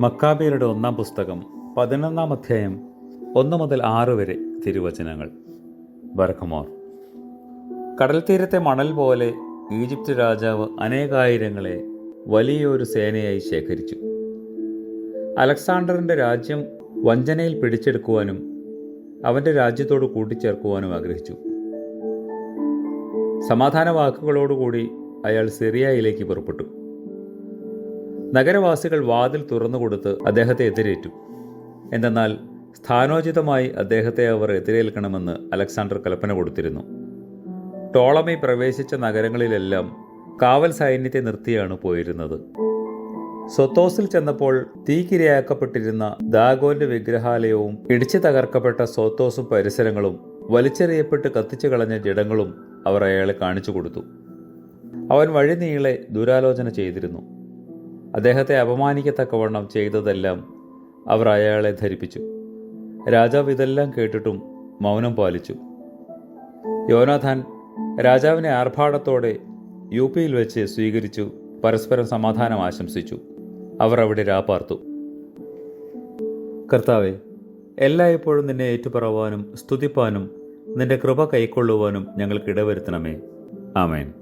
മക്കാബിയരുടെ ഒന്നാം പുസ്തകം പതിനൊന്നാം അധ്യായം ഒന്ന് മുതൽ ആറ് വരെ തിരുവചനങ്ങൾ. ബർഖമോർ കടൽ തീരത്തെ മണൽ പോലെ ഈജിപ്ത് രാജാവ് അനേകായിരങ്ങളെ വലിയൊരു സേനയായി ശേഖരിച്ചു. അലക്സാണ്ടറിന്റെ രാജ്യം വഞ്ചനയിൽ പിടിച്ചെടുക്കുവാനും അവന്റെ രാജ്യത്തോട് കൂട്ടിച്ചേർക്കുവാനും ആഗ്രഹിച്ചു. സമാധാന വാക്കുകളോടുകൂടി അയാൾ സിറിയയിലേക്ക് പുറപ്പെട്ടു. നഗരവാസികൾ വാതിൽ തുറന്നുകൊടുത്ത് അദ്ദേഹത്തെ എതിരേറ്റു. എന്തെന്നാൽ സ്ഥാനോചിതമായി അദ്ദേഹത്തെ അവർ എതിരേൽക്കണമെന്ന് അലക്സാണ്ടർ കൽപ്പന കൊടുത്തിരുന്നു. ടോളമി പ്രവേശിച്ച നഗരങ്ങളിലെല്ലാം കാവൽ സൈന്യത്തെ നിർത്തിയാണ് പോയിരുന്നത്. സൊത്തോസിൽ ചെന്നപ്പോൾ തീക്കിരയാക്കപ്പെട്ടിരുന്ന ദാഗോന്റെ വിഗ്രഹാലയവും ഇടിച്ചു തകർക്കപ്പെട്ട സോത്തോസും പരിസരങ്ങളും വലിച്ചെറിയപ്പെട്ട് കത്തിച്ചു കളഞ്ഞ ജഡങ്ങളും അവർ അയാളെ കാണിച്ചു കൊടുത്തു. അവൻ വഴി നീളെ ദുരാലോചന ചെയ്തിരുന്നു. അദ്ദേഹത്തെ അപമാനിക്കത്തക്കവണ്ണം ചെയ്തതെല്ലാം അവർ അയാളെ ധരിപ്പിച്ചു. രാജാവ് ഇതെല്ലാം കേട്ടിട്ടും മൗനം പാലിച്ചു. യോനാഥാൻ രാജാവിനെ ആർഭാടത്തോടെ യു പിയിൽ വെച്ച് സ്വീകരിച്ചു പരസ്പരം സമാധാനം ആശംസിച്ചു. അവർ അവിടെ രാപ്പാർത്തു കർത്താവെ എല്ലായ്പ്പോഴും നിന്നെ ഏറ്റുപറവാനും സ്തുതിപ്പാനും നിന്റെ കൃപ കൈക്കൊള്ളുവാനും ഞങ്ങൾക്ക് ഇടവരുത്തണമേ. ആമേൻ.